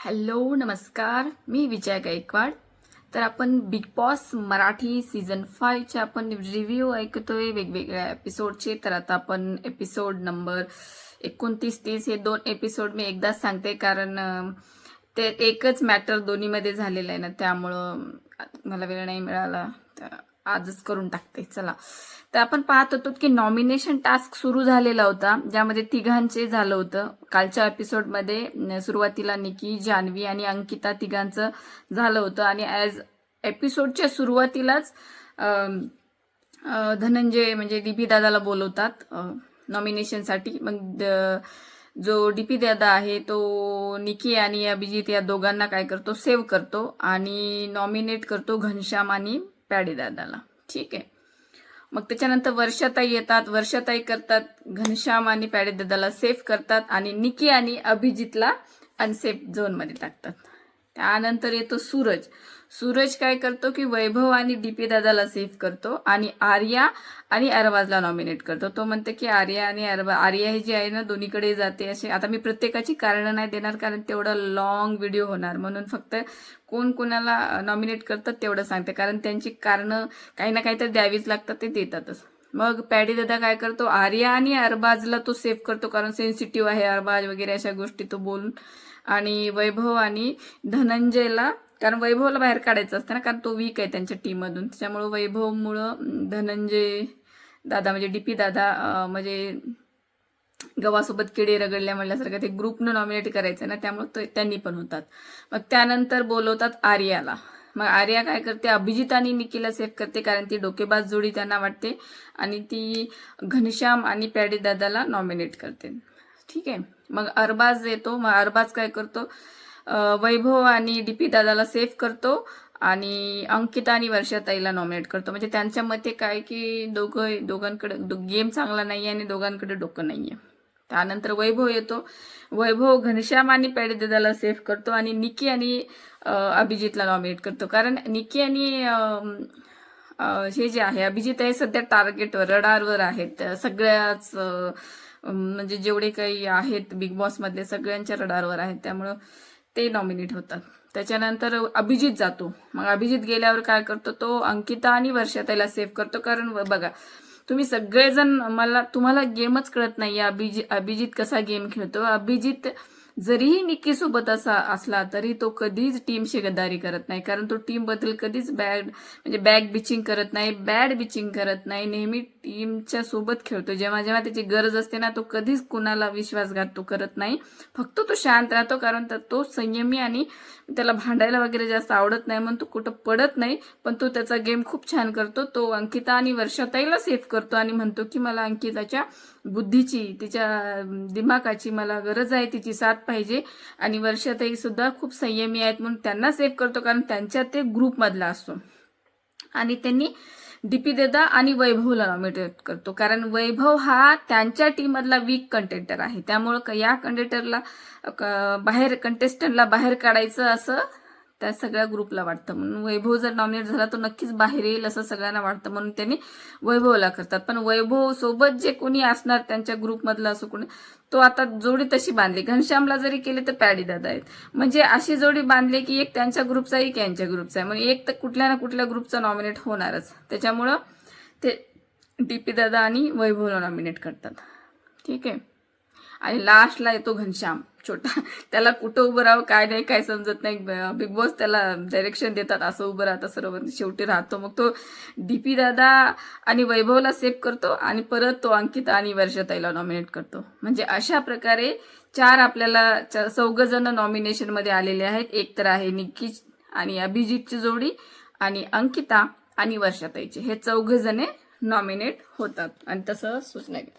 Hello नमस्कार. मी विजय गायकवाड. तर आपण बिग बॉस मराठी सीझन फायचे आपण रिव्ह्यू ऐकतोय वेगवेगळ्या एपिसोडचे तर आता आपण एपिसोड नंबर एकोणतीस तीस हे दोन एपिसोड मी एकदाच सांगते कारण ते एकच मॅटर दोन्हीमध्ये झालेलं आहे ना त्यामुळं मला वेळ नाही मिळाला. तर आजच करून टाकते चला. तर आपण पाहत होतो की नॉमिनेशन टास्क सुरू झालेला होता ज्यामध्ये तिघांचे झालं होतं. कालच्या एपिसोडमध्ये सुरुवातीला निकी जान्हवी आणि अंकिता तिघांचं झालं होतं. आणि ॲज एपिसोडच्या सुरुवातीलाच धनंजय म्हणजे डीपी दादाला बोलवतात नॉमिनेशनसाठी मग जो डीपी दादा आहे तो निकी आणि अभिजित या दोघांना काय करतो? सेव्ह करतो आणि नॉमिनेट करतो घनश्याम आणि दादाला. ठीक आहे. मग त्याच्यानंतर वर्षाताई येतात. वर्षाताई करतात. घनश्याम आणि पॅडीदादाला सेफ करतात आणि निकी आणि अभिजितला अनसेफ झोनमध्ये टाकतात. त्यानंतर येतो सूरज. सूरज काय करतो की वैभव आणि डीपी दादाला सेफ करतो आणि आर्या आणि अरबाजला नॉमिनेट करतो. तो म्हणतो की आर्या आणि अरबा आर्या ही जी आहे ना दोन्हीकडे जाते असे. आता मी प्रत्येकाची कारणं नाही देणार कारण तेवढा लॉंग व्हिडिओ होणार. म्हणून फक्त कोण कोणाला नॉमिनेट करतात तेवढं सांगते. कारण त्यांची कारणं काही ना काहीतरी द्यावीच लागतात ते देतातच. मग पॅडी दादा काय करतो? आर्या आणि अरबाजला तो सेव्ह करतो कारण सेन्सिटिव्ह आहे. अरबाज वगैरे अशा गोष्टी तो बोलून आणि वैभव आणि धनंजयला कारण वैभवला बाहेर काढायचं असतं ना कारण तो वीक आहे त्यांच्या टीममधून त्याच्यामुळं वैभवमुळं धनंजय दादा म्हणजे डी पी दादा म्हणजे गव्हासोबत किडे रगडल्या म्हणल्यासारखं ते ग्रुपनं नॉमिनेट करायचं ना त्यामुळे त्यांनी पण होतात. मग त्यानंतर बोलवतात आर्याला. मग आर्या काय करते अभिजित आणि निकीला सेफ करते कारण ती डोकेबाज जोडी त्यांना वाटते आणि ती घनश्याम आणि पॅडे दादाला नॉमिनेट करते. ठीक आहे. मग अरबाज येतो मग अरबाज काय करतो? वैभव आणि डीपी दादाला सेफ करतो आणि अंकिता आणि वर्षाताईला नॉमिनेट करतो. म्हणजे त्यांच्या मते काय की दोघं दोघांकडे गेम चांगला नाही आहे आणि दोघांकडे डोकं नाही आहे त्यानंतर वैभव येतो. वैभव घनश्याम आणि दादाला सेफ करतो आणि निकी आणि अभिजितला नॉमिनेट करतो. कारण निकी आणि हे जे आहे अभिजित आहे सध्या टार्गेटवर रडारवर आहेत. सगळ्याच म्हणजे जेवढे काही आहेत बिग बॉसमधले सगळ्यांच्या रडारवर आहेत त्यामुळं ते नॉमिनेट होतात. त्याच्यानंतर अभिजित जातो. मग अभिजित गेल्यावर काय करतो तो अंकिता आणि वर्षाताईला सेव्ह करतो. कारण बघा तुम्ही सगळेजण मला तुम्हाला गेमच कळत नाही अभिजित अभिजित कसा गेम खेळतो. अभिजित जरीही निक्की सोबत असा असला तरी तो कधीच टीमशी गद्दारी करत नाही. कारण तो टीमबद्दल कधीच बॅड म्हणजे बॅग बिचिंग करत नाही बॅड बिचिंग करत नाही. नेहमी टीमच्या सोबत खेळतो. जेव्हा जेव्हा त्याची गरज असते ना तो कधीच कुणाला विश्वासघात तो करत नाही. फक्त तो शांत राहतो कारण तर तो संयमी आणि त्याला भांडायला वगैरे जास्त आवडत नाही म्हणून तो कुठं पडत नाही पण तो त्याचा गेम खूप छान करतो. तो अंकिता आणि वर्षाताईला सेफ करतो आणि म्हणतो की मला अंकिताच्या बुद्धीची तिच्या दिमागाची मला गरज आहे तिची साथ पाहिजे. आणि वर्षाताई सुद्धा खूप संयमी आहेत म्हणून त्यांना सेफ करतो कारण त्यांच्या ते ग्रुपमधला असतो. आणि त्यांनी डीपी देदा आणि वैभवला नॉमिनेट करतो. कारण वैभव हा त्यांच्या टीममधला वीक कंटेंटर आहे. त्यामुळं या कंटेंटरला बाहेर कंटेस्टंटला बाहेर काढायचं असं त्या सगळ्या ग्रुपला वाटतं. म्हणून वैभव जर नॉमिनेट झाला तो नक्कीच बाहेर येईल असं सगळ्यांना वाटतं. म्हणून त्यांनी वैभवला करतात. पण वैभव सोबत जे कोणी असणार त्यांच्या ग्रुपमधला असो कोणी तो आता जोडी तशी बांधली. घनश्यामला जरी केले तर पॅडी दादा आहेत. म्हणजे अशी जोडी बांधली की एक त्यांच्या ग्रुपचा एक यांच्या ग्रुपचा आहे म्हणजे एक तर कुठल्या ना कुठल्या ग्रुपचा नॉमिनेट होणारच. त्याच्यामुळं ते डी पी दादा आणि वैभवला नॉमिनेट करतात. ठीक आहे. आणि लास्टला येतो घनश्याम छोटा. त्याला कुठं उभं राहावं काय नाही काय समजत नाही. बिग बॉस त्याला डायरेक्शन देतात असं उभं राहतं सर्व शेवटी राहतो. मग तो डीपी दादा आणि वैभवला सेव्ह करतो आणि परत तो अंकिता आणि वर्षताईला नॉमिनेट करतो. म्हणजे अशा प्रकारे चार आपल्याला चौघ जण नॉमिनेशनमध्ये आलेले आहेत. एक तर आहे निकी आणि अभिजितची जोडी आणि अंकिता आणि वर्षाताईची. हे चौघ जणे नॉमिनेट होतात. आणि तसं सूचना केली.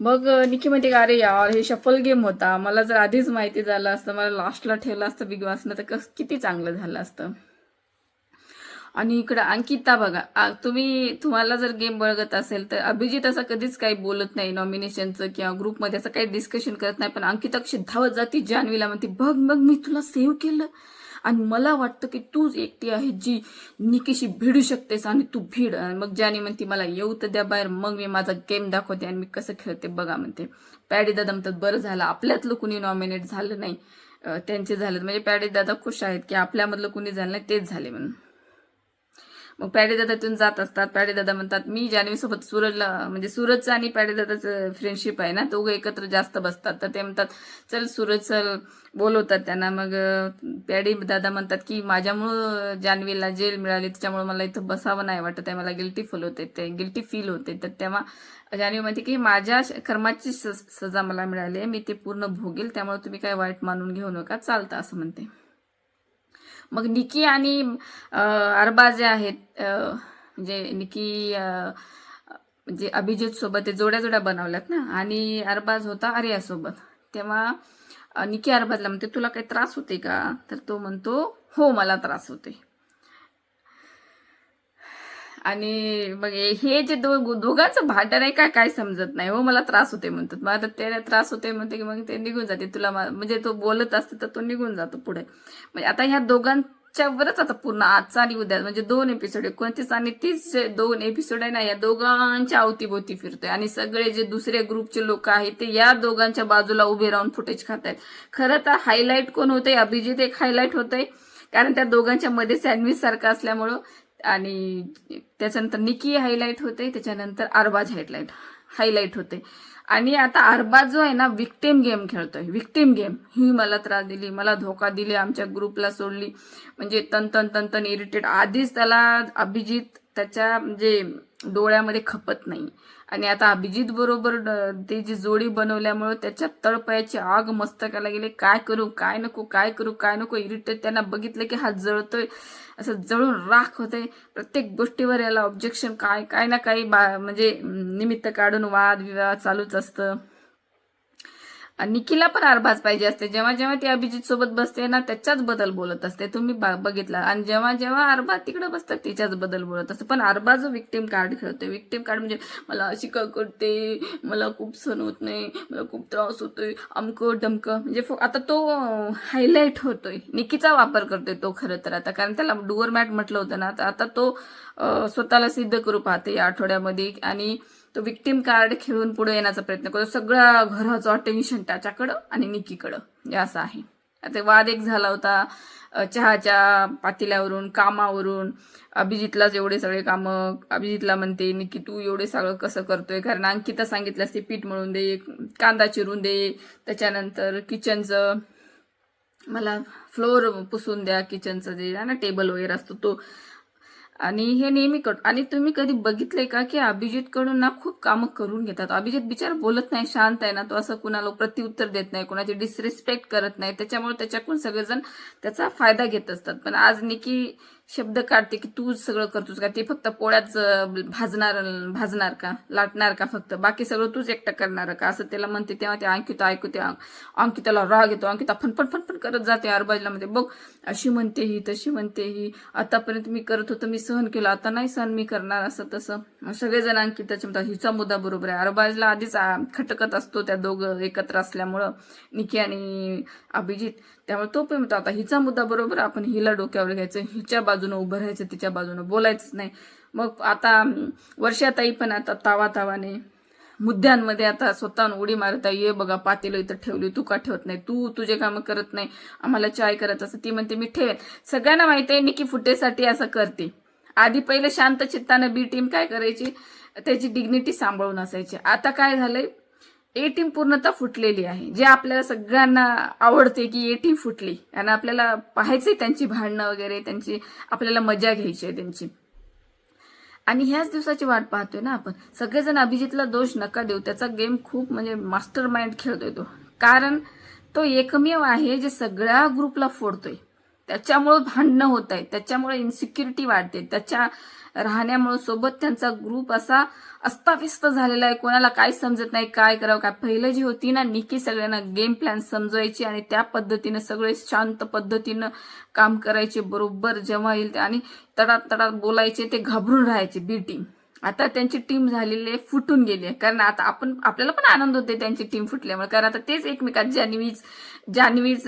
मग निकी म्हणते का अरे यार हे शफल गेम होता. मला जर आधीच माहिती झालं असतं मला लास्टला ठेवलं असतं बिग बॉसनं तर कस किती चांगलं झालं असतं? आणि इकडं अंकिता बघा तुम्ही तुम्हाला जर गेम बघत असेल तर अभिजित असं कधीच काही बोलत नाही नॉमिनेशनचं किंवा ग्रुपमध्ये असं काही डिस्कशन करत नाही. पण अंकिता कशी धावत जाती जान्हवीला म्हणते बघ बघ मी तुला सेव्ह केलं. आणि मला वाटतं की तूच एकटी आहे जी निकीशी भिडू शकतेस आणि तू भिड. आणि मग ज्याने म्हणते मला येऊ तर द्या बाहेर मग मी माझा गेम दाखवते आणि मी कसं खेळते बघा म्हणते. पॅडी दादा म्हणतात बरं झालं आपल्यातलं कुणी नॉमिनेट झालं नाही. त्यांचे झालं. म्हणजे पॅडी दादा खुश आहेत की आपल्यामधलं कुणी झालं नाही तेच झाले म्हणून. मग पॅडेदादा तिथून जात असतात. पॅडेदादा म्हणतात मी जानवीसोबत सूरजला म्हणजे सूरजचं आणि पॅडेदादाचं फ्रेंडशिप आहे ना दोघं एकत्र जास्त बसतात. तर ते म्हणतात चल सूरज चल. बोलवतात त्यांना. मग पॅडी दादा म्हणतात की माझ्यामुळं जान्हवीला जेल मिळाली त्याच्यामुळे मला इथं बसावं नाही वाटत आहे. मला गिल्टी फील होते. ते गिल्टी फील होते. तर तेव्हा जान्हवी म्हणते की माझ्या श- कर्माची स- सजा मला मिळाली आहे. मी ते पूर्ण भोगेल. त्यामुळे तुम्ही काय वाईट मानून घेऊ नका. चालतं असं म्हणते. मग निकी आणि अरबा जे आहेत म्हणजे निकी म्हणजे अभिजित सोबत ते जोड्या जोड्या बनवल्यात ना? आणि अरबाज होता आर्यासोबत तेव्हा निकी अरबाजला म्हणते तुला काही त्रास होते का? तर तो म्हणतो हो मला त्रास होते आणि मग हे जे दो दोघांचं भांडण आहे काय काय समजत नाही हो मला त्रास होते म्हणतात. मग आता त्याला त्रास होते म्हणते की मग ते निघून जाते. तुला म्हणजे तो बोलत असते तर तो निघून जातो पुढे. म्हणजे आता ह्या दोघांच्यावरच आता पूर्ण आजचा आणि उद्या म्हणजे दोन एपिसोड आहे. कोणतीच आणि तीच दोन एपिसोड आहे ना या दोघांच्या अवतीभोवती फिरतोय. आणि सगळे जे दुसरे ग्रुपचे लोक आहेत ते या दोघांच्या बाजूला उभे राहून फुटेज खात आहेत खरं तर हायलाईट कोण होते अभिजित एक हायलाईट होतंय. कारण त्या दोघांच्या मध्ये सँडविच सारखं असल्यामुळं आणि त्याच्यानंतर निकी हायलाईट होते त्याच्यानंतर अरबाज हायलाईट हायलाईट होते. आणि आता अरबाज जो आहे ना विक्टिम गेम खेळतोय. विक्टिम गेम ही मला त्रास दिली मला धोका दिली आमच्या ग्रुपला सोडली. म्हणजे तन तन तन तन इरिटेट आधीच त्याला अभिजित त्याच्या म्हणजे डोळ्यामध्ये खपत नाही. आणि आता अभिजित बरोबर ते जी जोडी बनवल्यामुळं त्याच्या तळपायाची आग मस्तकाला गेले. काय करू काय नको काय करू काय नको? इरिटेट त्यांना बघितलं की हा जळतोय. असं जळून राख होते प्रत्येक गोष्टीवर याला ऑब्जेक्शन काय काय ना काही बा म्हणजे निमित्त काढून वाद विवाद चालूच असतं. निकीला पण आरभास पाहिजे असते. जेव्हा जेव्हा ती अभिजित सोबत बसते ना त्याच्याच बद्दल बोलत असते. तुम्ही बा- बघितला. आणि जेव्हा जेव्हा आरभा तिकडे बसतात तिच्याच बद्दल बोलत असते. पण आरभा जो विक्टिम कार्ड खेळतोय विक्टिम कार्ड म्हणजे मला अशी का करते मला खूप सण होत नाही मला खूप त्रास होतोय अमकं डमकं. म्हणजे फो- आता तो हायलाईट होतोय. निकीचा वापर करतोय तो खरं तर आता. कारण त्याला डुअर मॅट म्हटलं होतं ना तर आता तो स्वतःला सिद्ध करू पाहते या आठवड्यामध्ये. आणि तो विक्टिम कार्ड खेळून पुढे येण्याचा प्रयत्न करतो. सगळ्या घराचं अटेन्शन त्याच्याकडं आणि निकीकडं. हे असं आहे. आता वाद एक झाला होता चहाच्या पातेल्यावरून कामावरून. अभिजितलाच एवढे सगळे कामं अभिजितला म्हणते निकी तू एवढे सगळं कसं करतोय? कारण अंकिता सांगितलं असते पीठ मळून दे कांदा चिरून दे त्याच्यानंतर किचनचं मला फ्लोअर पुसून द्या किचनचं जे आहे ना टेबल वगैरे असतो तो आणि हे नेहमी करतो आणि तुम्ही कधी बघितलंय का की अभिजित कडून ना खूप कामं करून घेतात? अभिजित बिचार बोलत नाही शांत आहे ना तो असं कुणाला प्रत्युत्तर देत नाही कुणाची डिसरिस्पेक्ट करत नाही. त्याच्यामुळे त्याच्याकडून सगळेजण त्याचा फायदा घेत असतात. पण आज निकी शब्द काढते की तू सगळं करतोस का? ते फक्त पोळ्याच भाजणार भाजणार का? लाटणार का फक्त? बाकी सगळं तूच एकटं करणार का? असं त्याला म्हणते. तेव्हा ते अंकिता ऐकू ते अंकिताला राग येतो. अंकिता फनफन फनफन करत जाते अरबाजला म्हणते बघ अशी म्हणते ही तशी म्हणते ही. आतापर्यंत मी करत होतं मी सहन केलं. आता नाही सहन मी करणार असं तसं. सगळेजण अंकिताचे म्हणतात हिचा मुद्दा बरोबर आहे. अरबाजला आधीच खटकत असतो त्या दोघं एकत्र असल्यामुळं. निकी आणि अभिजित. त्यामुळे तो पण म्हणतो आता हिचा मुद्दा बरोबर आपण हिला डोक्यावर घ्यायचं हिच्या बाजूनं उभं राहायचं तिच्या बाजूनं बोलायचंच नाही. मग आता वर्षाताई पण आता तावा तावाने मुद्द्यांमध्ये आता स्वतःहून उडी मारता ये बघा पातेल इथं ठेवली तू का ठेवत नाही? तू तुझे कामं करत नाही आम्हाला चाय करत असं ती म्हणते मी ठेवेन. सगळ्यांना माहिती आहे निकी फुटेसाठी असं करते. आधी पहिले शांत चित्तानं बी टीम काय करायची? त्याची डिग्निटी सांभाळून असायची. आता काय झालंय? ए टीम पूर्णतः फुटलेली आहे. जे आपल्याला सगळ्यांना आवडते की ए टीम फुटली. आणि आपल्याला पाहायचंय त्यांची भांडणं वगैरे त्यांची आपल्याला मजा घ्यायची आहे त्यांची. आणि ह्याच दिवसाची वाट पाहतोय ना आपण. सगळेजण अभिजितला दोष नका देऊ. त्याचा गेम खूप म्हणजे मास्टर माइंड खेळतोय तो. कारण तो एकमेव आहे जे सगळ्या ग्रुपला फोडतोय. त्याच्यामुळं भांडणं होत आहे त्याच्यामुळे इन्सिक्युरिटी वाढते. त्याच्या राहण्यामुळे सोबत त्यांचा ग्रुप असा अस्ताव्यस्त झालेला आहे. कोणाला काय समजत नाही काय करावं काय पहिलं जी होती ना निकी सगळ्यांना गेम प्लॅन समजवायची आणि त्या पद्धतीनं सगळे शांत पद्धतीनं काम करायचे बरोबर जेव्हा येईल ते आणि तडात तडात बोलायचे ते घाबरून राहायचे बी टीम आता त्यांची टीम झालेली आहे फुटून गेली. आहे कारण आता आपण आपल्याला पण आनंद होते त्यांची टीम फुटल्यामुळे. कारण आता तेच एकमेकात जान्हवीच जान्हवीच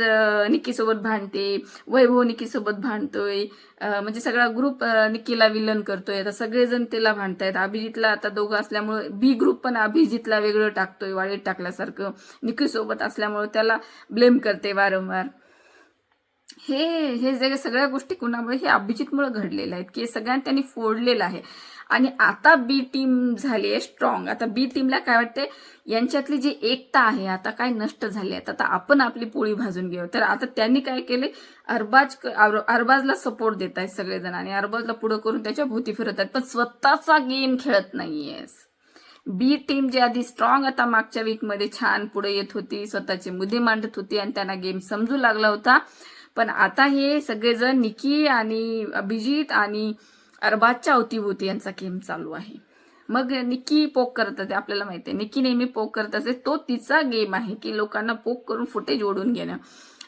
निकीसोबत भांडते वैभव निकीसोबत भांडतोय. म्हणजे सगळा ग्रुप निकीला विलन करतोय. आता सगळेजण त्याला भांडतायत. अभिजितला आता दोघं असल्यामुळे बी ग्रुप पण अभिजितला वेगळं टाकतोय वाळीत टाकल्यासारखं. निकीसोबत असल्यामुळे त्याला ब्लेम करते वारंवार. हे हे जे सगळ्या गोष्टी कुणामुळे हे अभिजितमुळे घडलेलं आहेत की सगळ्यांना सगळ्यांनी त्यांनी फोडलेलं आहे. आणि आता बी टीम झाली आहे स्ट्रॉंग आता बी टीमला काय वाटते यांच्यातली जी एकता आहे आता काय नष्ट झाली आहे आता आपण आपली पोळी भाजून घेऊ. तर आता त्यांनी काय केले? अरबाज अरबाजला सपोर्ट देत आहेत सगळेजण आणि अरबाजला पुढे करून त्याच्या भोवती फिरत आहेत. पण स्वतःचा गेम खेळत नाहीये बी टीम जी आधी स्ट्रॉंग आता मागच्या वीकमध्ये छान पुढे येत होती स्वतःचे मुद्दे मांडत होती आणि त्यांना गेम समजू लागला होता. पण आता हे सगळेजण निकी आणि अभिजित आणि अरबाजच्या अवतीभोवती यांचा गेम चालू आहे. मग निकी पोक करत असते आपल्याला माहिती आहे. निकी नेहमी पोक करत असते. तो तिचा गेम आहे की लोकांना पोक करून फुटेज ओढून घेणं.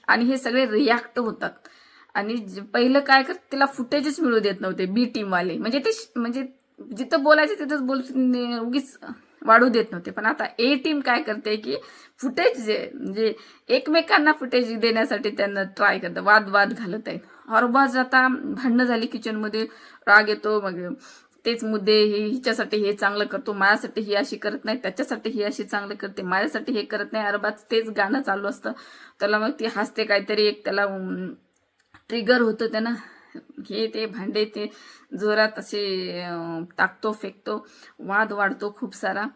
आणि हे सगळे रिॲक्ट होतात. आणि पहिलं काय कर तिला फुटेजच मिळू देत नव्हते बी टीमवाले म्हणजे ते श- म्हणजे जिथं बोलायचे तिथंच बोल उगीच वाढू देत नव्हते. पण आता ए टीम काय करते की फुटेज म्हणजे एकमेकांना फुटेज देण्यासाठी त्यांना ट्राय करतं. वाद वाद घालत आहेत. हॉरबाज आता भांडणं झाली किचनमध्ये राग येतो मग तेच मुद्दे हे हिच्यासाठी हे चांगलं करतो माझ्यासाठी ही अशी करत नाही त्याच्यासाठी ही अशी चांगलं करते माझ्यासाठी हे करत नाही अरबाज तेच गाणं चालू असतं. त्याला मग ती हसते काहीतरी एक त्याला ट्रिगर होतं त्यानं. हे ते भांडे ते जोरात असे टाकतो फेकतो वाद वाढतो खूप सारा.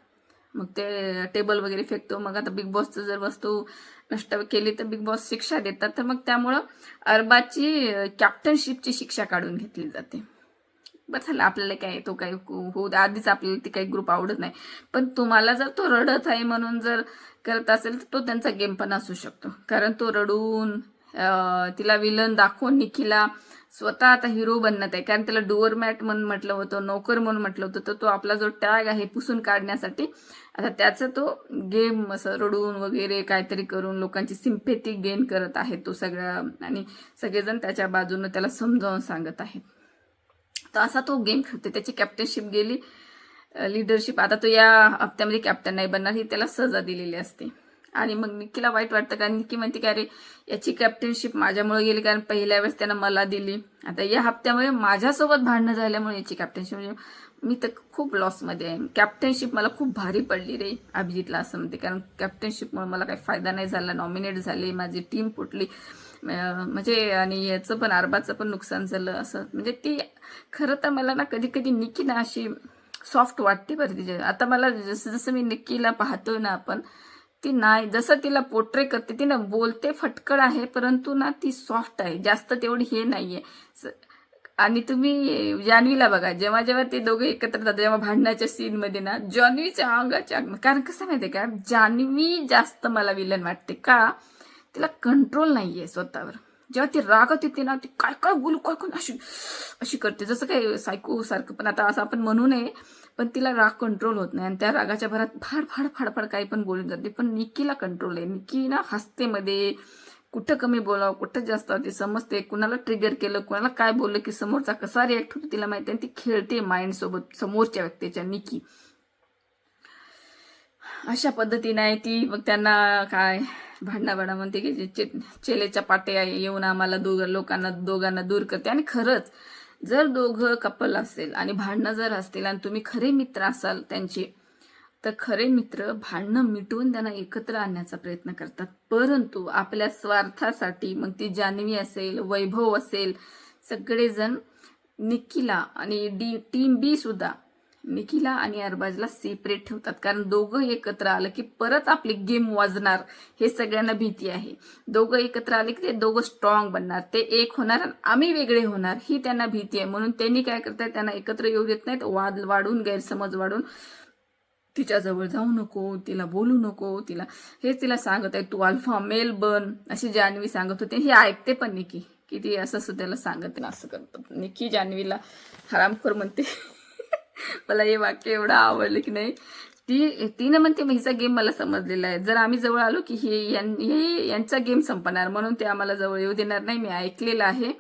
मग ते टेबल वगैरे फेकतो. मग आता बिग बॉसचं जर वस्तू नष्ट केली तर बिग बॉस शिक्षा देतात. तर मग त्यामुळं अरबाची कॅप्टनशिपची शिक्षा काढून घेतली जाते. बरं झालं आपल्याला काय तो काही होऊ द्या आधीच आपल्याला ती काही ग्रुप आवडत नाही. पण तुम्हाला जर तो रडत आहे म्हणून जर करत असेल तर तो त्यांचा गेम पण असू शकतो. कारण तो रडून तिला विलन दाखवून निखिला स्वतः आता हिरो बनत आहे. कारण त्याला डुअर मॅट म्हणून म्हटलं होतं नोकर म्हणून म्हटलं होतं तर तो आपला जो टॅग आहे पुसून काढण्यासाठी आता त्याचा तो गेम असं रडून वगैरे काहीतरी करून लोकांची सिम्पेथी गेन करत आहे तो सगळ्या आणि सगळेजण त्याच्या बाजूनं त्याला समजावून सांगत आहेत. तर असा तो गेम खेळतो त्याची कॅप्टनशिप गेली. लिडरशिप आता तो या हप्त्यामध्ये कॅप्टन नाही बनणार ही त्याला सजा दिलेली असते. आणि मग निक्कीला वाईट वाटतं कारण निक्की म्हणते की अरे याची कॅप्टनशिप माझ्यामुळे गेली कारण पहिल्या वेळेस त्यानं मला दिली. आता या हप्त्यामुळे माझ्यासोबत भांडणं झाल्यामुळे याची कॅप्टनशिप म्हणजे मी तर खूप लॉसमध्ये आहे. कॅप्टनशिप मला खूप भारी पडली रे अभिजितला असं म्हणते कारण कॅप्टनशिपमुळे मला काही फायदा नाही झाला नॉमिनेट झाले माझी टीम फुटली. म्हणजे आणि याचं पण अरबाचं पण नुकसान झालं असं. म्हणजे ती खरं तर मला ना कधी कधी निकी ना अशी सॉफ्ट वाटते बरं तिच्या आता मला जसं जसं मी निक्कीला पाहतोय ना आपण ती नाही. जसं तिला पोट्रे करते ती ना बोलते फटकळ आहे परंतु ना ती सॉफ्ट आहे. जास्त तेवढी हे नाहीये. स- आणि तुम्ही जान्हवीला बघा जेव्हा जेव्हा ते दोघे एकत्र जातात जेव्हा भांडणाच्या सीन मध्ये ना जान्हवीच्या अंगाच्या अंग- कारण कसं माहितीये का? जान्हवी जास्त मला विलन वाटते का? तिला कंट्रोल नाहीये स्वतःवर. जेव्हा ती रागत येते ना ती काय काय बोलू काय काय अशी अशी करते. जसं काय सायको सारखं पण आता असं आपण म्हणू नये पण तिला राग कंट्रोल होत नाही. आणि त्या रागाच्या भरात फाड फाड फाडफाड काही पण बोलून जाते. पण निकीला कंट्रोल आहे. निकी ना हसते मध्ये कुठं कमी बोलावं कुठं जास्त ती समजते कुणाला ट्रिगर केलं कुणाला काय बोललं की समोरचा कसा रिॲक्ट होतो तिला माहिती आहे. आणि ती खेळते माइंड सोबत समोरच्या व्यक्तीच्या निकी. अशा पद्धतीने आहे ती. मग त्यांना काय भांडणा भांडा म्हणते की चे- चेलेच्या पाट्या येऊन आम्हाला दोघ लोकांना दोघांना दूर करते. आणि खरंच जर दोघं कपल असेल आणि भांडणं जर असतील आणि तुम्ही खरे मित्र असाल त्यांचे तर खरे मित्र भांडणं मिटवून त्यांना एकत्र आणण्याचा प्रयत्न करतात. परंतु आपल्या स्वार्थासाठी मग ती जान्हवी असेल वैभव असेल सगळेजण निकिला आणि डी टीम बी सुद्धा निखिला आणि अरबाजला सेपरेट ठेवतात. कारण दोघं एकत्र आलं की परत आपली गेम वाजणार. हे सगळ्यांना भीती आहे. दोघं एकत्र आले की ते दोघं स्ट्रॉंग बनणार. ते एक होणार आणि आम्ही वेगळे होणार. ही त्यांना भीती आहे. म्हणून त्यांनी काय करतात त्यांना एकत्र येऊ देत नाहीत. वाद वाढून गैरसमज वाढून तिच्याजवळ जाऊ नको तिला बोलू नको तिला हेच तिला सांगत आहे तू अल्फा मेल बन अशी जान्हवी सांगत होते. हे ऐकते पण निकी की ती असं असं त्याला सांगत आहे, असं करतात निकी जान्हवीला हरामखोर म्हणते. मला हे वाक्य एवढं आवडलं की नाही. ती तिनं म्हणते हिचा गेम मला समजलेला आहे. जर आम्ही जवळ आलो की हे हे यांचा गेम संपणार म्हणून ते आम्हाला जवळ येऊ देणार नाही. मी ऐकलेलं आहे.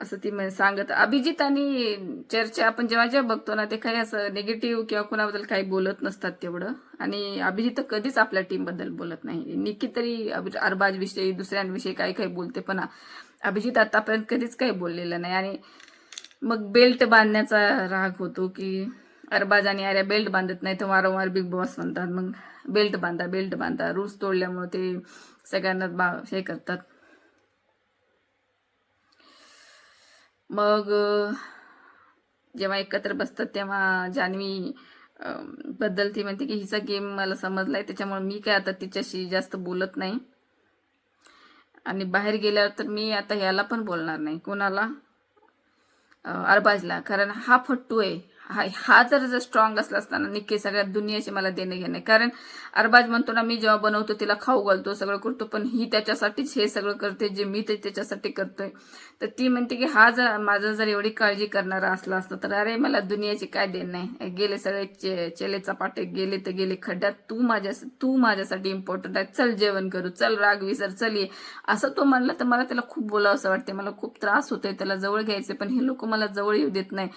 असं ती म्हण- सांगत. अभिजित आणि चर्चा आपण जेव्हा जेव्हा बघतो ना ते काही असं निगेटिव्ह किंवा कुणाबद्दल काही बोलत नसतात तेवढं. आणि अभिजित तर कधीच आपल्या टीमबद्दल बोलत नाही. निकी तरी अभि- अरबाज विषयी दुसऱ्यांविषयी काही काही बोलते पण अभिजित आतापर्यंत कधीच काही बोललेलं नाही. आणि मग बेल्ट बांधण्याचा राग होतो की अरबाज आणि आर्या बेल्ट बांधत नाही तर वारंवार बिग बॉस म्हणतात. मग बेल्ट बांधा बेल्ट बांधा. रूल्स तोडल्यामुळे ते सगळ्यांना बा हे करतात. मग जेव्हा एकत्र बसतात तेव्हा जान्हवी बद्दल ती म्हणते की हिचा गेम मला समजलाय त्याच्यामुळे मी काय आता तिच्याशी जास्त बोलत नाही. आणि बाहेर गेल्यावर तर मी आता ह्याला पण बोलणार नाही. कोणाला? अरबाजला. कारण हा फट्टू आहे. हा हा जर जर स्ट्रॉंग असला असताना निक्की सगळ्यात दुनियाचे मला देणे घेणे कारण अरबाज म्हणतो ना मी जेव्हा बनवतो तिला खाऊ घालतो सगळं करतो पण ही त्याच्यासाठीच हे सगळं करते जे मी ते त्याच्यासाठी करतोय. तर ती म्हणते की हा जर माझं जर एवढी काळजी करणारा असला असता तर अरे मला दुनियाची काय देणं नाही गेले सगळे चे चेले चपाटे गेले तर गेले खड्ड्यात. तू माझ्या तू माझ्यासाठी इम्पॉर्टंट आहे. चल जेवण करू चल राग विसर चल ये. असं तो म्हणला तर मला त्याला खूप बोलावं असं वाटते मला खूप त्रास होतोय त्याला जवळ घ्यायचे पण हे लोक मला जवळ येऊ देत नाही.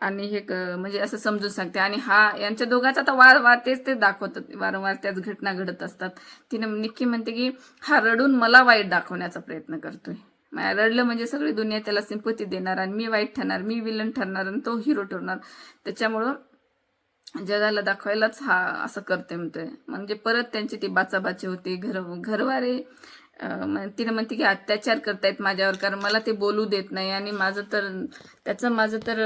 आणि हे क- म्हणजे असं समजून सांगते. आणि हा यांच्या दोघांचा आता वार वार तेच ते दाखवतात. वारंवार त्याच घटना घडत असतात. तिने निक्की म्हणते की हा रडून मला वाईट दाखवण्याचा प्रयत्न करतोय. माया रडलं म्हणजे सगळी दुनिया त्याला सिंपती देणार आणि मी वाईट ठरणार मी विलन ठरणार आणि तो हिरो ठरणार. त्याच्यामुळं जगाला दाखवायलाच हा असं करते म्हणतोय. म्हणजे परत त्यांची ती बाचाबाची होती. घर घरवारे तिने म्हणते की अत्याचार करतायत माझ्यावर कारण मला ते बोलू देत नाही. आणि माझं तर त्याचं माझं तर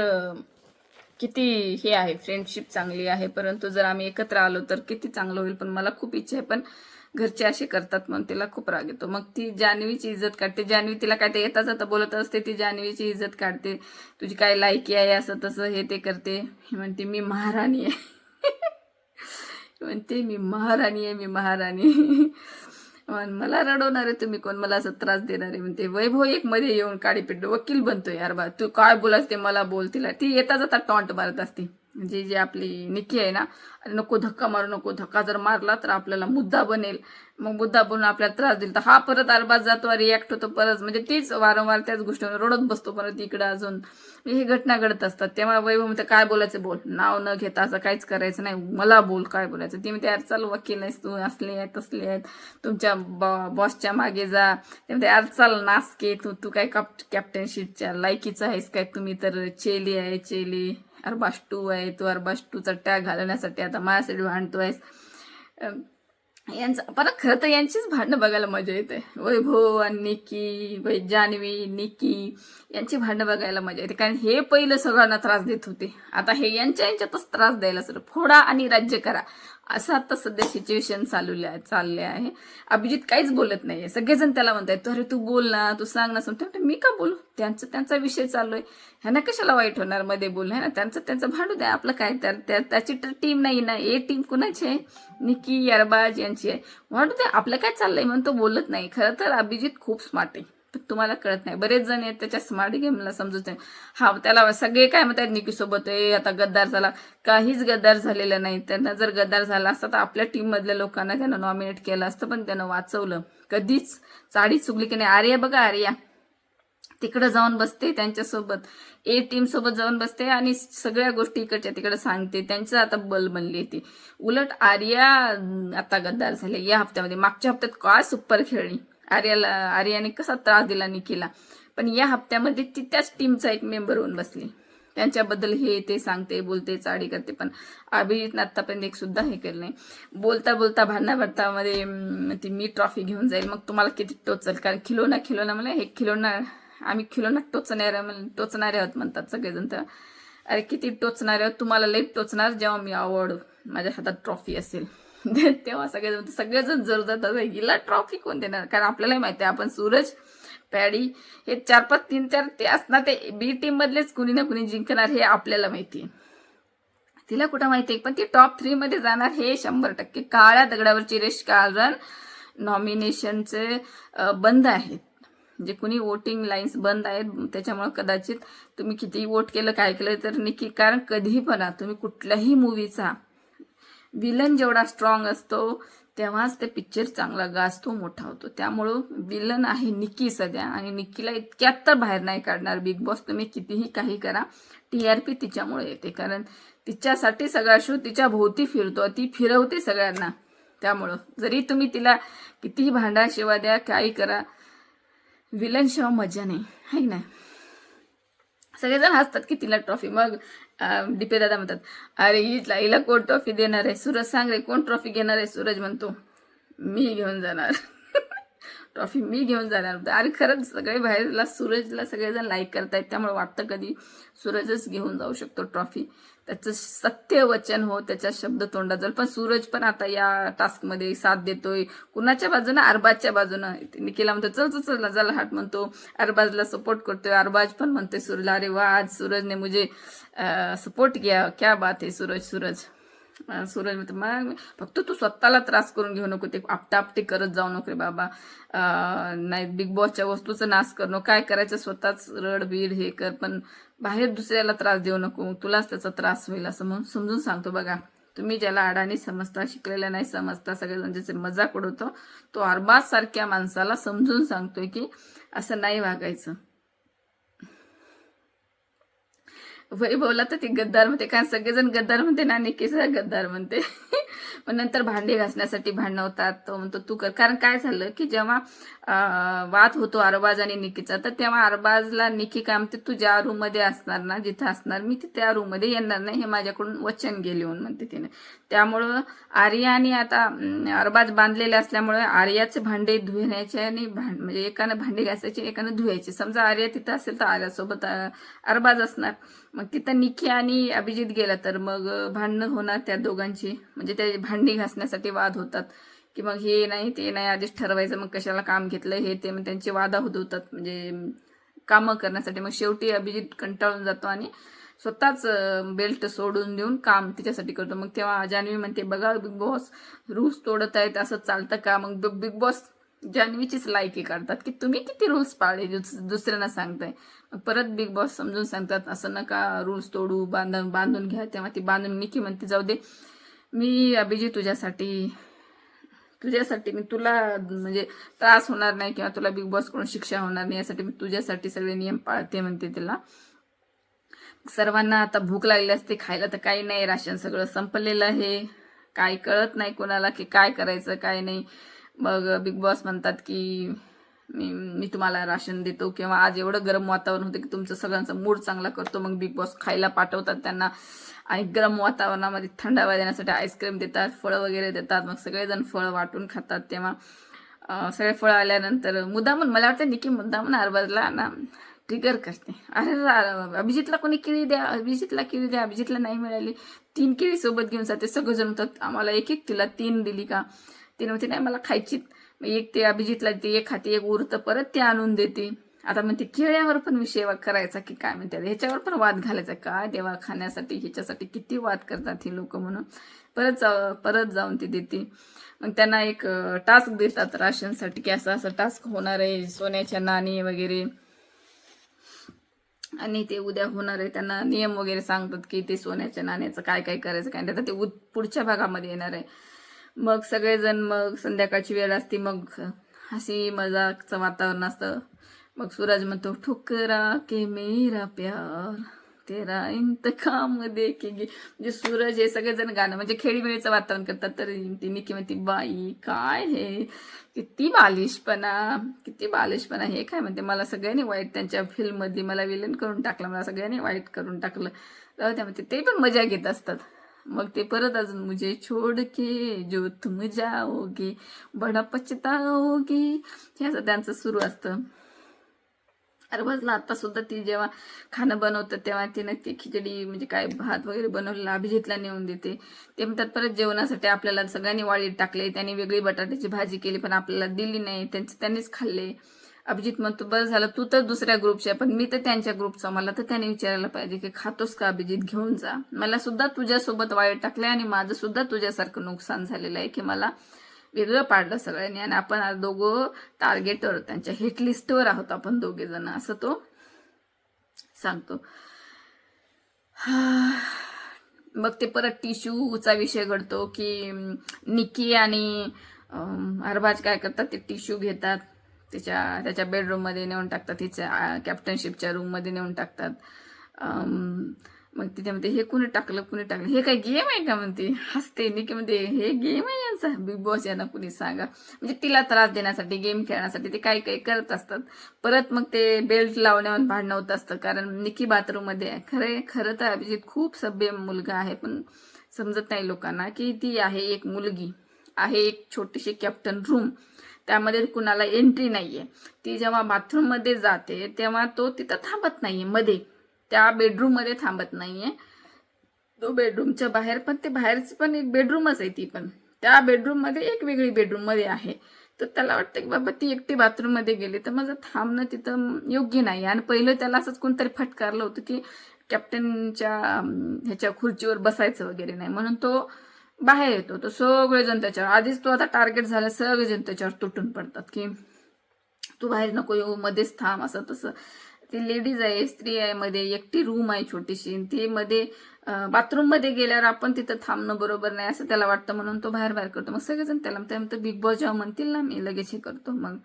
किती हे आहे फ्रेंडशिप चांगली आहे परंतु जर आम्ही एकत्र आलो तर किती चांगलं होईल पण मला खूप इच्छा आहे पण घरचे असे करतात म्हणून तिला खूप राग येतो. मग ती जान्हवीची इज्जत काढते. जान्हवी तिला काय ते येता जाता बोलत असते ती जान्हवीची इज्जत काढते. तुझी काय लायकी आहे असं तसं हे ते करते. म्हणते मी महाराणी आहे. म्हणते मी महाराणी आहे मी महाराणी. मला रडवणारे तुम्ही कोण? मला असं त्रास देणार आहे म्हणते वैभव एक मध्ये येऊन काडीपेट वकील बनतोय यार बा. तू काय बोलास ते मला बोल तिला. ती येता जाता टॉन्ट मारत असते. म्हणजे जी जी आपली निकी आहे ना नको धक्का मारू नको धक्का जर मारला तर आपल्याला मुद्दा बनेल. मग मुद्दा बनून आपल्याला त्रास देईल. तर हा परत अरबाज जातो रिॲक्ट होतो परत. म्हणजे तीच वारंवार त्याच गोष्टीवर रडत बसतो परत इकडं अजून. ही घटना घडत असतात. तेव्हा वैभव म्हणते काय बोलायचं बोल. नाव न घेता असं काहीच करायचं नाही. मला बोल काय बोलायचं. ती म्हणते यार चाल वकील नाहीस तू. असले आहेत तसले आहेत. तुमच्या बॉसच्या मागे जा. ते म्हणते यार चाल नासके तू तू काय कॅप्टनशिपच्या लायकीचं आहेस काय? तुम्ही तर चेली आहे चेली. अरबाष्टू आहे तू अरबाष्टूचा टॅग घालवण्यासाठी आता माझ्यासाठी भांडतोयस. आहेस यांचं परत खरं तर यांचीच भांडणं बघायला मजा येते. वैभव आणि निकी वै जान्हवी निकी यांची भांडणं बघायला मजा येते. कारण हे पहिलं सगळ्यांना त्रास देत होते. आता हे यांच्या यांच्यातच त्रास द्यायला सर फोडा आणि राज्य करा. असं आता सध्या सिच्युएशन चालू आहे चालले आहे. अभिजित काहीच बोलत नाहीये. सगळेजण त्याला म्हणतायत अरे तू बोल ना तू सांग ना. सांग मी का बोलू? त्यांचं त्यांचा विषय चालू आहे. ह्यांना कशाला वाईट होणार? मध्ये बोलणं ना त्यांचं त्यांचं भांडू द्या. आपलं काय तर त्या- त्याची तर टीम नाही ना. ए टीम कुणाची आहे? निकी यरबाज यांची आहे. भांडू द्या. आपलं काय चाललंय? म्हणून तो बोलत नाही. खरं तर अभिजित खूप स्मार्ट आहे. तुम्हाला कळत नाही. बरेच जण आहेत त्याच्या स्मार्ट गेमला समजत नाही. हा त्याला सगळे काय म्हणतात निकी सोबत आता गद्दार झाला. काहीच गद्दार झालेलं नाही. त्यांना जर गद्दार झाला असता तर आपल्या टीम मधल्या लोकांना त्यानं नॉमिनेट केलं असतं पण त्यानं वाचवलं. कधीच चाडी चुकली की नाही. आर्या बघा आर्या तिकडे जाऊन बसते त्यांच्यासोबत. ए टीम सोबत जाऊन बसते आणि सगळ्या गोष्टी इकडच्या तिकडे सांगते. त्यांचं आता बल बनली ती. उलट आर्या आता गद्दार झाले या हप्त्यामध्ये. मागच्या हप्त्यात काय सुपर खेळली आर्याला आर्याने कसा त्रास दिला निखिला पण या हप्त्यामध्ये ती त्याच टीमचा एक मेंबर होऊन बसली. त्यांच्याबद्दल हे ते सांगते बोलते चाडी करते पण अभिजित आतापर्यंत एक सुद्धा हे केलं नाही. बोलता बोलता भांडणा भरतामध्ये ती मी ट्रॉफी घेऊन जाईल. मग तुम्हाला किती टोचल? कारण खिलोना खिलोना मला हे खिलोना आम्ही खिलोना टोचणारे टोचणारे आहोत म्हणतात सगळेजण तर. अरे किती टोचणारे आहोत? तुम्हाला लई टोचणार जेव्हा मी अवॉर्ड माझ्या हातात ट्रॉफी असेल. तेव्हा सगळेजण सगळेजण जर जातात हिला ट्रॉफी कोण देणार? कारण आपल्यालाही माहिती आहे आपण सूरज पॅडी हे चार पाच तीन चार ते असणार ते बी टीम मधलेच कुणी ना कुणी जिंकणार हे आपल्याला माहिती आहे. तिला कुठं माहिती आहे? पण ती टॉप थ्री मध्ये जाणार हे शंभर टक्के काळ्या दगडावरची रेश कारण नॉमिनेशनचे बंद आहेत. म्हणजे कुणी वोटिंग लाईन्स बंद आहेत त्याच्यामुळे कदाचित तुम्ही किती वोट केलं काय केलं तर निकी कारण कधी पण तुम्ही कुठल्याही मूवीचा विलन जेवढा स्ट्रॉंग असतो तेव्हाच ते पिक्चर चांगला गाजतो मोठा होतो. त्यामुळं विलन आहे निक्की सध्या आणि निक्कीला इतक्यात तर बाहेर नाही काढणार. बिग बॉस तुम्ही कितीही काही करा टी आर पी तिच्यामुळे येते. कारण तिच्यासाठी सगळा शो तिच्या भोवती फिरतो. ती फिरवते सगळ्यांना. त्यामुळं जरी तुम्ही तिला कितीही भांडा शिवा द्या काही करा विलन शिवा मजा नाही. है ना सगळेजण हसतात की तिला ट्रॉफी मग डिपे दादा म्हणतात अरे हिला हिला कोण ट्रॉफी देणार आहे? सूरज सांग रे कोण ट्रॉफी घेणार आहे? सूरज म्हणतो मी घेऊन जाणार. ट्रॉफी मी घेऊन जाणार अरे खरंच सगळे बाहेरला सूरजला सगळेजण लाईक करतायत. त्यामुळे वाटतं कधी सूरजच घेऊन जाऊ शकतो ट्रॉफी. त्याचं सत्य वचन हो त्याच्या शब्द तोंडात जाईल पण सूरज पण आता या टास्कमध्ये साथ देतोय. कुणाच्या बाजूनं? अरबाजच्या बाजूनं. निखिला म्हणतो चल चल चल चल हाट म्हणतो. अरबाजला सपोर्ट करतोय. अरबाज पण म्हणतोय सूरजला अरे वा आज सूरजने मुझे सपोर्ट किया. क्या बात आहे सूरज सूरज. सूरज म्हणतो मग फक्त तू स्वतःला त्रास करून घेऊ नको ते आपटापटी करत जाऊ नको रे बाबा. नाही बिग बॉसच्या वस्तूचं नाश करणं काय करायचं स्वतःच रड बीड हे कर पण बाहेर दुसऱ्याला त्रास देऊ नको. तुलाच त्याचा त्रास होईल असं म्हणून समजून सांगतो बघा. तुम्ही ज्याला अडाणी समजता शिकलेला नाही समजता सगळेजण ज्याचे मजाक उडवतो तो अरबाज सारख्या माणसाला समजून सांगतोय की असं नाही वागायचं. वैभवला तर ते गद्दार म्हणते कारण सगळेजण गद्दार म्हणते ना निकेचा गद्दार म्हणते. पण नंतर भांडे घासण्यासाठी भांडणं होतात तो म्हणतो तू कर. कारण काय झालं की जेव्हा वाद होतो अरबाज आणि निकीचा तर तेव्हा अरबाजला निकी काय म्हणते तू ज्या रूममध्ये असणार ना जिथं असणार मी ते त्या रूममध्ये येणार नाही. हे माझ्याकडून वचन गेले म्हणते तिने. त्यामुळं आर्याने आता अरबाज बांधलेले असल्यामुळे आर्याचे भांडे धुण्याचे आणि भांड म्हणजे एकानं भांडे घासायचे एकानं धुवायचे. समजा आर्या तिथं असेल तर आर्यासोबत अरबाज असणार. मग तिथं निखी आणि अभिजित गेला तर मग भांडणं होणार त्या दोघांची. म्हणजे ते भांडी घासण्यासाठी वाद होतात. की मग हे नाही ते नाही आधीच ठरवायचं. मग कशाला काम घेतलं हे ते. मग त्यांचे वादा होत होतात म्हणजे कामं करण्यासाठी. मग शेवटी अभिजित कंटाळून जातो आणि स्वतःच बेल्ट सोडून देऊन काम तिच्यासाठी करतो. मग तेव्हा जान्हवी म्हणते बघा बिग बॉस रूल्स तोडत आहेत. असं चालतं का? मग बिग बॉस जान्हवीचीच लायकी काढतात की तुम्ही किती रूल्स पाळले? दुस- दुसऱ्यांना सांगताय. परत बिग बॉस समजून सांगतात असं नका रूल्स तोडू बांधून बांधून घ्या. तेव्हा ती बांधून निकी म्हणते जाऊ दे मी अभिजी तुझ्यासाठी तुझ्यासाठी मी तुला म्हणजे त्रास होणार नाही किंवा तुला बिग बॉसकडून शिक्षा होणार नाही यासाठी मी तुझ्यासाठी सगळे नियम पाळते म्हणते तिला. सर्वांना आता भूक लागली असते खायला तर काही नाही राशन सगळं संपलेलं आहे. काय कळत नाही कोणाला की काय करायचं काय नाही. मग बिग बॉस म्हणतात की मी मी तुम्हाला राशन देतो किंवा आज एवढं गरम वातावरण होतं की तुमचं सगळ्यांचा मूड चांगला करतो. मग बिग बॉस खायला पाठवतात त्यांना. आणि गरम वातावरणामध्ये थंडावा देण्यासाठी आईस्क्रीम देतात फळं वगैरे देतात. मग सगळेजण फळं वाटून खातात तेव्हा. सगळे फळं आल्यानंतर मुद्दामून मला वाटतं निकी मुद्दामून अरबाजला ना ट्रिगर करते. अरे रा- अभिजितला कोणी केळी द्या अभिजितला केळी द्या अभिजितला नाही मिळाली. तीन केळी सोबत घेऊन जाते सगळेजण म्हणतात आम्हाला एक एक तिला तीन दिली का? तिने म्हणते नाही मला खायची एक ते अभिजितला ती एक हाती एक उरतं परत ते आणून देते. आता म्हणते केळ्यावर पण विषय करायचा की काय म्हणते? ह्याच्यावर पण वाद घालायचा काय देवा खाण्यासाठी ह्याच्यासाठी किती वाद करतात ही लोक म्हणून. परत जा- परत जाऊन ती देते. मग त्यांना एक टास्क देतात राशनसाठी की असं असं टास्क होणार आहे सोन्याच्या नाणी वगैरे. आणि ते उद्या होणार आहे त्यांना नियम वगैरे सांगतात की ते सोन्याच्या नाण्याचं काय काय करायचं काय नाही. आता ते पुढच्या भागामध्ये येणार आहे. मग सगळेजण मग संध्याकाळची वेळ असते मग हसी मजाकचं वातावरण असतं. मग सूरज म्हणतो ठुकरा के मेरा प्यार तेरा इंतकाम देखेगी म्हणजे सूरज हे सगळेजण गाणं म्हणजे खेळीमेळीचं वातावरण करतात. तर ती निकी म्हणते बाई काय हे? किती बालिशपणा किती बालिशपणा. हे काय म्हणते मला सगळ्यांनी वाईट त्यांच्या फिल्ममध्ये मला विलन करून टाकलं मला सगळ्यांनी वाईट करून टाकलं. तर त्या म्हणते ते पण मजा घेत असतात. मग ते परत अजून मुझे छोड के जो तुम जाओगे बडा पछताओगे. हे असं त्यांचं सुरू असतं. अरबाजला आता सुद्धा ती जेव्हा खाणं बनवतं तेव्हा तिने ती खिचडी म्हणजे काय भात वगैरे बनवलेला अभिजितला नेऊन देते. ते म्हणतात परत जेवणासाठी आपल्याला सगळ्यांनी वाळीत टाकले त्यांनी वेगळी बटाट्याची भाजी केली पण आपल्याला दिली नाही त्यांचं त्यांनीच खाल्ले. अभिजित म्हणतो बरं झालं तू तर दुसऱ्या ग्रुपच्या आहे पण मी तर त्यांच्या ग्रुपचा मला तर त्याने विचारायला पाहिजे की खातोस का अभिजित घेऊन जा. मला सुद्धा तुझ्यासोबत वाईट टाकले आणि माझं सुद्धा तुझ्यासारखं नुकसान झालेलं आहे की मला वेगळं पाडलं सगळ्यांनी. आणि आपण आज दोघं टार्गेटवर त्यांच्या हिट लिस्टवर आहोत आपण दोघे जण असं तो सांगतो. मग ते परत टिश्यूचा विषय घडतो की निकी आणि अरबाज काय करतात ते टिश्यू घेतात. तिच्या त्याच्या बेडरूममध्ये नेऊन टाकतात तिच्या कॅप्टनशिपच्या रूममध्ये नेऊन टाकतात. मग तिथे म्हणते हे कुणी टाकलं कुणी टाकलं? हे काय गेम आहे का? म्हणते. हसते निकी म्हणते हे गेम आहे यांचा? बिग बॉस यांना कुणी सांगा? म्हणजे तिला त्रास देण्यासाठी गेम खेळण्यासाठी ते काही काही करत असतात. परत मग ते बेल्ट लावण्यावर भांडणं होत असतं कारण निकी बाथरूममध्ये आहे. खरे खरं तर अभिजित खूप सभ्य मुलगा आहे पण समजत नाही लोकांना की ती आहे एक मुलगी आहे एक छोटीशी कॅप्टन रूम त्यामध्ये कुणाला एंट्री नाही आहे ती जेव्हा बाथरूममध्ये जाते तेव्हा तो तिथं थांबत नाही आहे मध्ये. त्या बेडरूममध्ये थांबत नाही आहे तो बेडरूमच्या बाहेर पण ते बाहेरची पण एक बेडरूमच आहे ती पण. त्या बेडरूममध्ये एक वेगळी बेडरूममध्ये आहे. तर त्याला वाटतं की बाबा ती एकटी बाथरूममध्ये गेली तर माझं थांबणं तिथं योग्य नाही आणि पहिलं त्याला असंच कोणतरी फटकारलं होतं की कॅप्टनच्या ह्याच्या खुर्चीवर बसायचं वगैरे नाही. म्हणून तो बाहेर येतो. तर सगळेजण त्याच्यावर. आधीच तो आता टार्गेट झाला सगळेजण त्याच्यावर तुटून पडतात की तू बाहेर नको येऊ मध्येच थांब असं तसं. ती लेडीज आहे स्त्री आहे मध्ये एकटी रूम आहे छोटीशी. ती मध्ये बाथरूममध्ये गेल्यावर आपण तिथं थांबणं बरोबर नाही असं त्याला वाटतं. म्हणून तो बाहेर बाहेर करतो. मग सगळेजण त्याला त्यानंतर बिग बॉस जेव्हा म्हणतील ना मी लगेच हे करतो. मग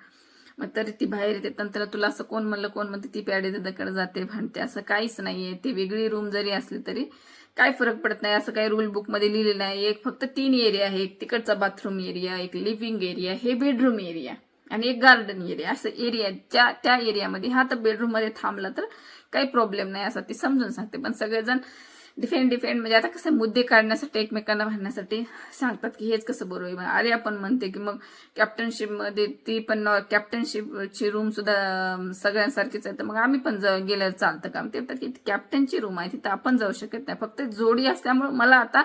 मग तरी ती बाहेर येते. नंतर तुला असं कोण म्हणलं कोण म्हणते ती प्याडे दादाकडे जाते भांडते. असं काहीच नाहीये. ती वेगळी रूम जरी असली तरी काय फरक पडत नाही असं काही रूल बुकमध्ये लिहिलेलं नाही. एक फक्त तीन एरिया आहे एक तिकडचा बाथरूम एरिया एक लिव्हिंग एरिया हे बेडरूम एरिया आणि एक गार्डन एरिया असं एरिया त्या त्या एरियामध्ये हा तर बेडरूममध्ये थांबला तर काही प्रॉब्लेम नाही असं ती समजून सांगते. पण सगळेजण डिफेंड डिफेंड म्हणजे आता कसं मुद्दे काढण्यासाठी एकमेकांना भांडण्यासाठी सांगतात की हेच कसं बरोबर आहे मग अरे आपण म्हणते की मग कॅप्टनशिपमध्ये ती पण कॅप्टनशिपची रूम सुद्धा सगळ्यांसारखीच आहे. तर मग आम्ही पण जाऊ गेल्यावर चालतं काम. ते तर की कॅप्टनची रूम आहे. तिथं आपण जाऊ शकत नाही. फक्त जोडी असल्यामुळे मला आता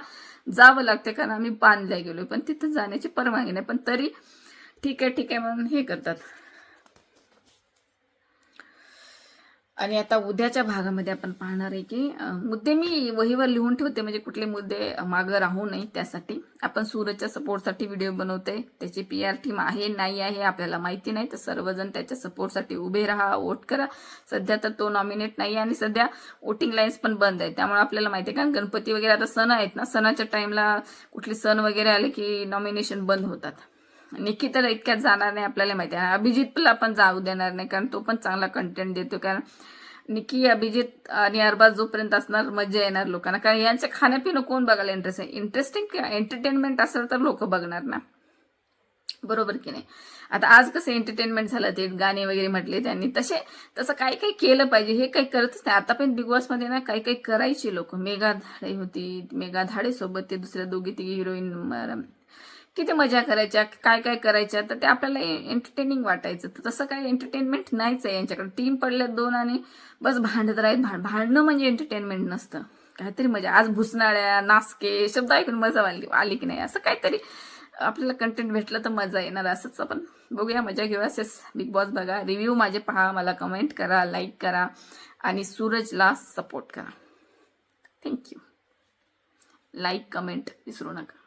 जावं लागतं कारण आम्ही बांधल्या गेलो पण तिथं जाण्याची परवानगी नाही. पण तरी ठीक आहे ठीक आहे म्हणून हे करतात. आणि आता उद्याच्या भागामध्ये आपण पाहणार आहे की मुद्दे मी वहीवर लिहून ठेवते म्हणजे कुठले मुद्दे मागं राहू नये त्यासाठी. आपण सूरजच्या सपोर्टसाठी व्हिडिओ बनवते त्याची पी आर टीम आहे नाही आहे आपल्याला माहिती नाही तर सर्वजण त्याच्या सपोर्टसाठी उभे राहा वोट करा. सध्या तर तो नॉमिनेट नाही आणि सध्या वोटिंग लाईन्स पण बंद आहे त्यामुळे आपल्याला माहिती आहे कारण गणपती वगैरे आता सण आहेत ना सणाच्या टाईमला कुठले सण वगैरे आले की नॉमिनेशन बंद होतात. निकी तर इतक्यात जाणार नाही आपल्याला माहिती आहे. अभिजितला पण जाऊ देणार नाही कारण तो पण चांगला कंटेंट देतो कारण निकी अभिजित आणि अरबाज जोपर्यंत असणार मजा येणार लोकांना. कारण यांचं खाण्यापिणं कोण बघायला इंटरेस्ट आहे? इंटरेस्टिंग एंटरटेनमेंट असेल तर लोक बघणार ना? बरोबर की नाही? आता आज कसं एंटरटेनमेंट झालं ते गाणे वगैरे म्हटले त्यांनी. तसे तसं काही काही केलं पाहिजे. हे काही करतच नाही. आता पण बिग बॉसमध्ये ना काही काही करायची लोक. मेघा धाडे होती. मेघा धाडे सोबत ते दुसऱ्या दोघी तिघी हिरोईन किती मजा करायच्या काय काय करायच्या तर ते आपल्याला एंटरटेनिंग वाटायचं. तर तसं काही एंटरटेनमेंट नाहीच आहे यांच्याकडे. टीम पडल्यात दोन आणि बस भांडत राहीत. भांड भांडणं म्हणजे एंटरटेनमेंट नसतं. काहीतरी मजा. आज भुसनाळ्या नासके शब्द ऐकून मजा आली आली की नाही? असं काहीतरी आपल्याला कंटेंट भेटलं तर मजा येणार. असंच आपण बघूया मजा घेऊ असेच बिग बॉस बघा. रिव्ह्यू माझे पहा मला कमेंट करा लाईक करा आणि सूरजला सपोर्ट करा. थँक्यू लाईक कमेंट विसरू नका.